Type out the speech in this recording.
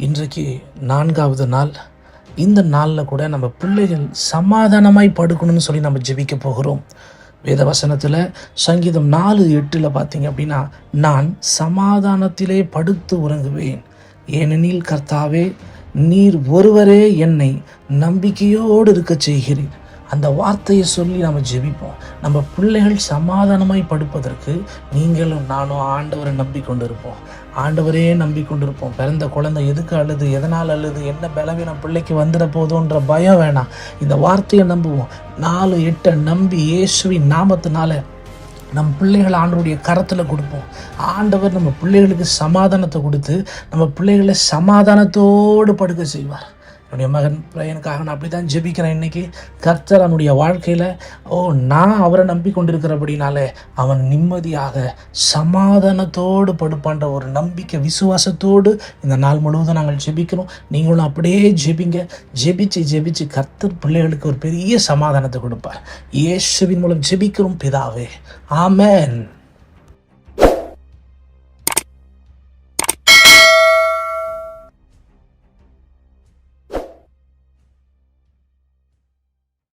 இன்றைக்கு நான்காவது நாள். இந்த நாளில் கூட நம்ம பிள்ளைகள் சமாதானமாய் படுக்கணும்னு சொல்லி நம்ம ஜெபிக்க போகிறோம். வேதவசனத்தில் சங்கீதம் நாலு எட்டில் பார்த்தீங்க அப்படின்னா நான் சமாதானத்திலே படுத்து உறங்குவேன். ஏனெனில் கர்த்தாவே நீர் ஒருவரே என்னை நம்பிக்கையோடு இருக்க செய்கிறீர். அந்த வார்த்தையை சொல்லி நம்ம ஜெபிப்போம். நம்ம பிள்ளைகள் சமாதானமாய் படுப்பதற்கு நீங்களும் நானும் ஆண்டவரை நம்பிக்கொண்டு இருப்போம் ஆண்டவரே நம்பிக்கொண்டிருப்போம். பிறந்த குழந்தை எதுக்கு அழுது எதனால் அழுது என்ன பலவீனம் பிள்ளைக்கு வந்துட போதோன்ற பயம் வேணாம். இந்த வார்த்தையை நம்புவோம். நாலு எட்டை நம்பி இயேசுவின் நாமத்தினால நம் பிள்ளைகளை ஆண்டவருடைய கரத்தில் கொடுப்போம். ஆண்டவர் நம்ம பிள்ளைகளுக்கு சமாதானத்தை கொடுத்து நம்ம பிள்ளைகளை சமாதானத்தோடு படுக்க செய்வார். என்னுடைய மகன் பிரயனுக்காக நான் அப்படி தான் ஜெபிக்கிறேன் இன்னைக்கு. கர்த்தர் அவனுடைய வாழ்க்கையில் ஓ நான் அவரை நம்பி கொண்டிருக்கிறபடினாலே அவன் நிம்மதியாக சமாதானத்தோடு படுப்பான்ற ஒரு நம்பிக்கை விசுவாசத்தோடு இந்த நாள் முழுவதும் நாங்கள் ஜெபிக்கிறோம். நீங்களும் அப்படியே ஜெபிங்க. ஜெபிச்சு ஜெபிச்சு கர்த்தர் பிள்ளைகளுக்கு ஒரு பெரிய சமாதானத்தை கொடுப்பார். இயேசுவின் மூலம் ஜெபிக்கிறோம் பிதாவே. ஆமேன்.